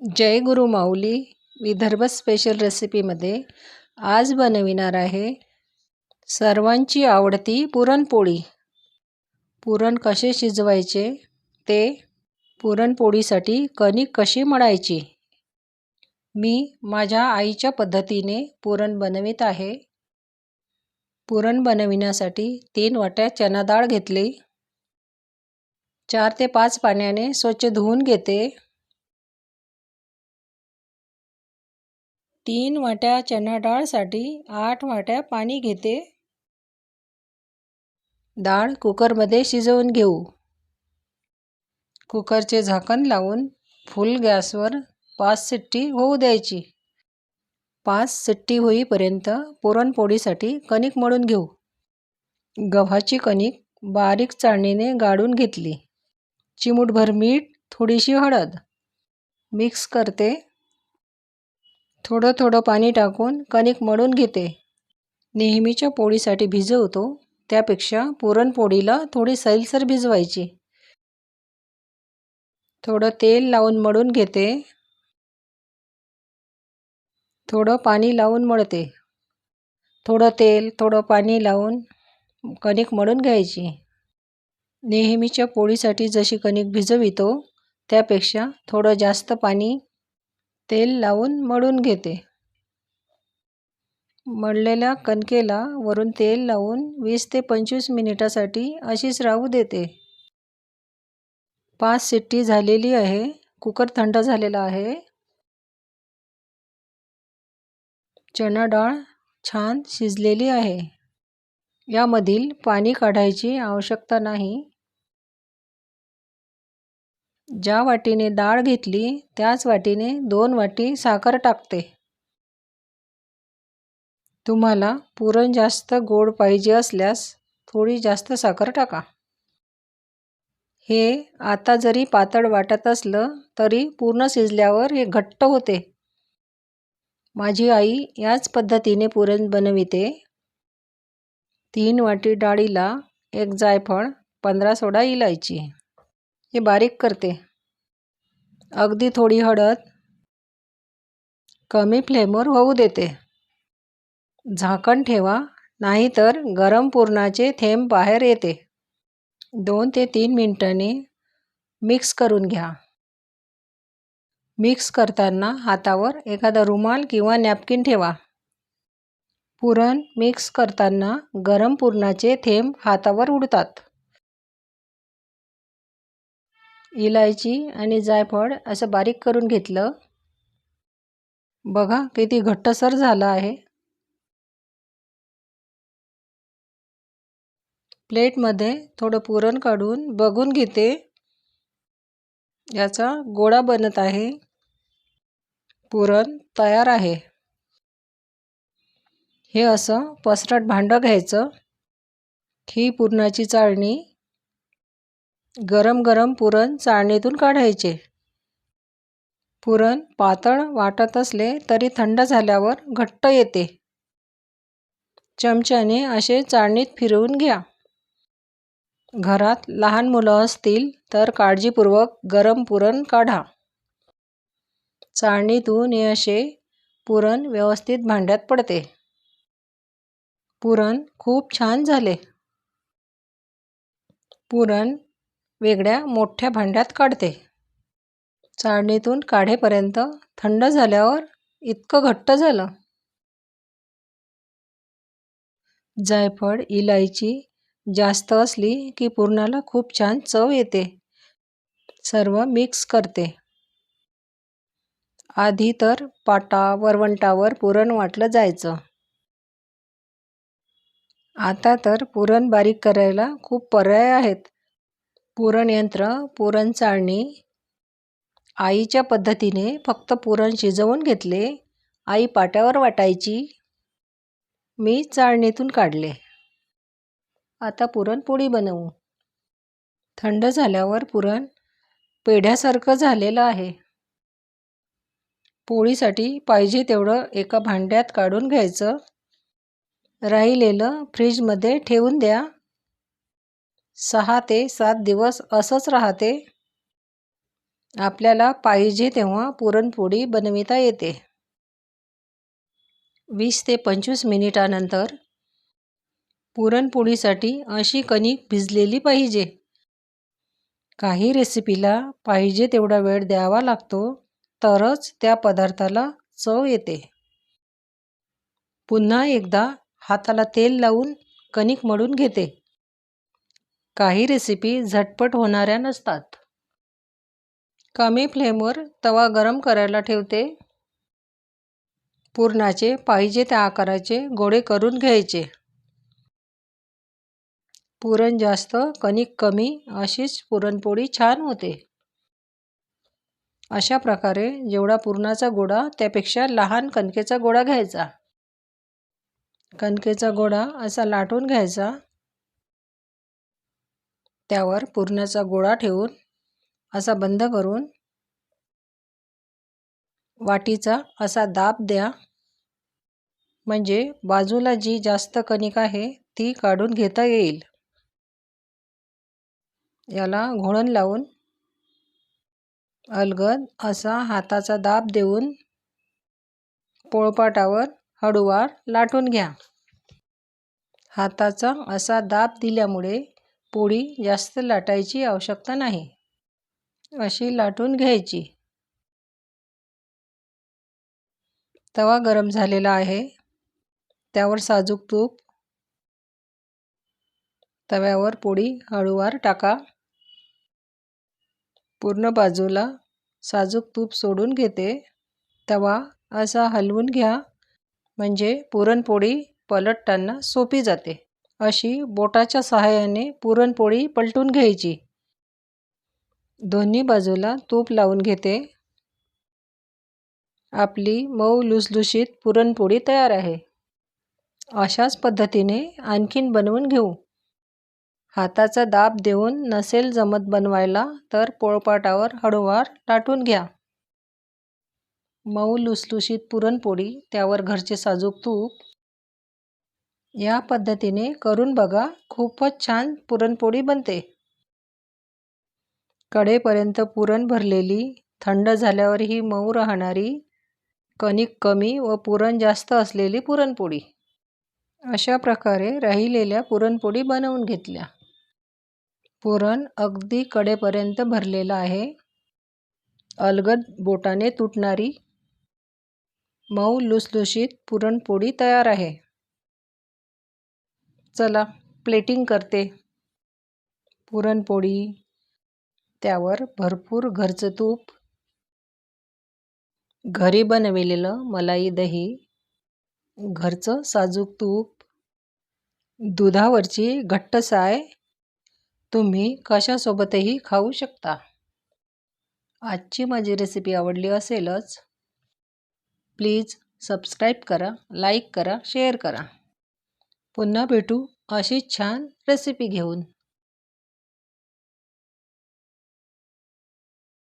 जय गुरु माऊली Vidarbha special रेसिपीमध्ये आज बनविणार आहे सर्वांची आवडती पुरणपोळी. पुरण कसे शिजवायचे? ते पुरणपोळीसाठी कणिक कशी मळायची? मी माझ्या आईच्या पद्धतीने पुरण बनवित आहे. पुरण बनविण्यासाठी तीन वाट्या चना डाळ घेतली. चार ते पाच पाण्याने स्वच्छ धुवून घेते. तीन वाट्या चना डाळसाठी आठ वाट्या पाणी घेते. डाळ कुकरमध्ये शिजवून घेऊ. कुकरचे झाकण लावून फुल गॅसवर पाच सिट्टी होऊ द्यायची. पाच सिट्टी होईपर्यंत पुरणपोळीसाठी कणिक मळून घेऊ. गव्हाची कणिक बारीक चाळणीने गाळून घेतली. चिमूटभर मीठ थोडीशी हळद. मिक्स करते. थोडं थोडं पाणी टाकून कणिक मळून घेते. नेहमीच्या पोळीसाठी भिजवतो त्यापेक्षा पुरणपोळीला थोडी सैलसर भिजवायची. थोडं तेल लावून मळून घेते. थोडं पाणी लावून मळते. थोडं तेल थोडं पाणी लावून कणिक मळून घ्यायची. नेहमीच्या पोळीसाठी जशी कणिक भिजवितो त्यापेक्षा थोडं जास्त पाणी तेल लावून मळून घेते. मळलेल्या कणकेला वरून तेल लावून वीस ते पंचवीस मिनिटासाठी अशीच राहू देते. पाच सिट्टी झालेली आहे. कुकर थंड झालेला आहे. चणा डाळ छान शिजलेली आहे. यामधील पाणी काढायची आवश्यकता नाही. ज्या वाटीने डाळ घेतली त्याच वाटीने दोन वाटी साखर टाकते. तुम्हाला पुरण जास्त गोड पाहिजे असल्यास थोडी जास्त साखर टाका. हे आता जरी पातळ वाटत असलं तरी पूर्ण शिजल्यावर हे घट्ट होते. माझी आई याच पद्धतीने पुरण बनविते. तीन वाटी डाळीला एक जायफळ पंधरा सोडा इलायची. हे बारीक करते. अगदी थोडी हळद कमी फ्लेमवर होऊ देते. झाकण ठेवा नाहीतर गरम पुरणाचे थेंब बाहेर येते. दोन ते तीन मिनिटांनी मिक्स करून घ्या. मिक्स करताना हातावर एखादा रुमाल किंवा नॅपकिन ठेवा. पुरण मिक्स करताना गरम पुरणाचे थेंब हातावर उडतात. इलायची आणि जायफळ असं बारीक करून घेतलं. बघा किती घट्टसर झालं आहे. प्लेटमध्ये थोडं पुरण काढून बघून घेते. याचा गोळा बनत आहे. पुरण तयार आहे. हे असं पसरट भांडं घ्यायचं. ही पुरणाची चाळणी गरम गरम पुरण चाळणीतून काढायचे. पुरण पातळ वाटत असले तरी थंड झाल्यावर घट्ट येते. चमच्याने असे चाळणीत फिरवून घ्या. घरात लहान मुलं असतील तर काळजीपूर्वक गरम पुरण काढा. चाळणीतून हे असे पुरण व्यवस्थित भांड्यात पडते. पुरण खूप छान झाले. पुरण वेगळ्या मोठ्या भांड्यात काढते. चाळणीतून काढेपर्यंत थंड झाल्यावर इतकं घट्ट झालं. जायफळ इलायची जास्त असली की पुरणाला खूप छान चव येते. सर्व मिक्स करते. आधी तर पाटा वरवंटावर पुरण वाटलं जायचं. आता तर पुरण बारीक करायला खूप पर्याय आहेत. पुरणयंत्र पुरण चाळणी आईच्या पद्धतीने फक्त पुरण शिजवून घेतले. आई पाट्यावर वाटायची. मी चाळणीतून काढले. आता पुरणपोळी बनवू. थंड झाल्यावर पुरण पेढ्यासारखं झालेलं आहे. पोळीसाठी पाहिजे तेवढं एका भांड्यात काढून घ्यायचं. राहिलेलं फ्रीजमध्ये ठेवून द्या. सहा ते सात दिवस असंच राहते. आपल्याला पाहिजे तेव्हा पुरणपोळी बनविता येते. वीस ते पंचवीस मिनिटानंतर पुरणपोळीसाठी अशी कणिक भिजलेली पाहिजे. काही रेसिपीला पाहिजे तेवढा वेळ द्यावा लागतो तरच त्या पदार्थाला चव येते. पुन्हा एकदा हाताला तेल लावून कणिक मळून घेते. काही रेसिपी झटपट होणाऱ्या नसतात. कमी फ्लेमवर तवा गरम करायला ठेवते. पुरणाचे पाहिजे त्या आकाराचे गोळे करून घ्यायचे. पुरण जास्त कणिक कमी अशीच पुरणपोळी छान होते. अशा प्रकारे जेवढा पुरणाचा गोळा त्यापेक्षा लहान कणकेचा गोळा घ्यायचा. कणकेचा गोळा असा लाटून घ्यायचा. त्यावर पुरणाचा गोळा ठेवून असा बंद करून वाटीचा असा दाब द्या. म्हणजे बाजूला जी जास्त कणिक आहे ती काढून घेता येईल. याला घोळण लावून अलगद असा हाताचा दाब देऊन पोळपाटावर हळूवार लाटून घ्या. हाताचा असा दाब दिल्यामुळे पोळी जास्त लाटायची आवश्यकता नाही. अशी लाटून घ्यायची. तवा गरम झालेला आहे. त्यावर साजूक तूप. तव्यावर पोळी हळूवार टाका. पूर्ण बाजूला साजूक तूप सोडून घेते. तवा असा हलवून घ्या. म्हणजे पुरणपोळी पलटताना सोपी जाते. अशी बोटाच्या सहाय्याने पुरणपोळी पलटून घ्यायची. दोन्ही बाजूला तूप लावून घेते. आपली मऊ लुसलुशीत पुरणपोळी तयार आहे. अशाच पद्धतीने आणखीन बनवून घेऊ. हाताचा दाब देऊन नसेल जमत बनवायला तर पोळपाटावर हळूवार लाटून घ्या. मऊ लुसलुशीत पुरणपोळी त्यावर घरचे साजूक तूप या पद्धतीने करून बघा. खूपच छान पुरणपोळी बनते. कडेपर्यंत पुरण भरलेली थंड झाल्यावर ही मऊ राहणारी कणिक कमी व पुरण जास्त असलेली पुरणपोळी. अशा प्रकारे राहिलेल्या पुरणपोळी बनवून घेतल्या. पुरण अगदी कडेपर्यंत भरलेलं आहे. अलगद बोटाने तुटणारी मऊ लुसलुशीत पुरणपोळी तयार आहे. चला प्लेटिंग करते. पुरणपोळी त्यावर भरपूर घरचं तूप. घरी बनविलेलं मलाई दही घरचं साजूक तूप. दुधावरची घट्ट साय तुम्ही कशासोबतही खाऊ शकता. आजची माझी रेसिपी आवडली असेलच प्लीज सबस्क्राईब करा लाईक करा शेअर करा. पुन्हा भेटू अशीच छान रेसिपी घेऊन.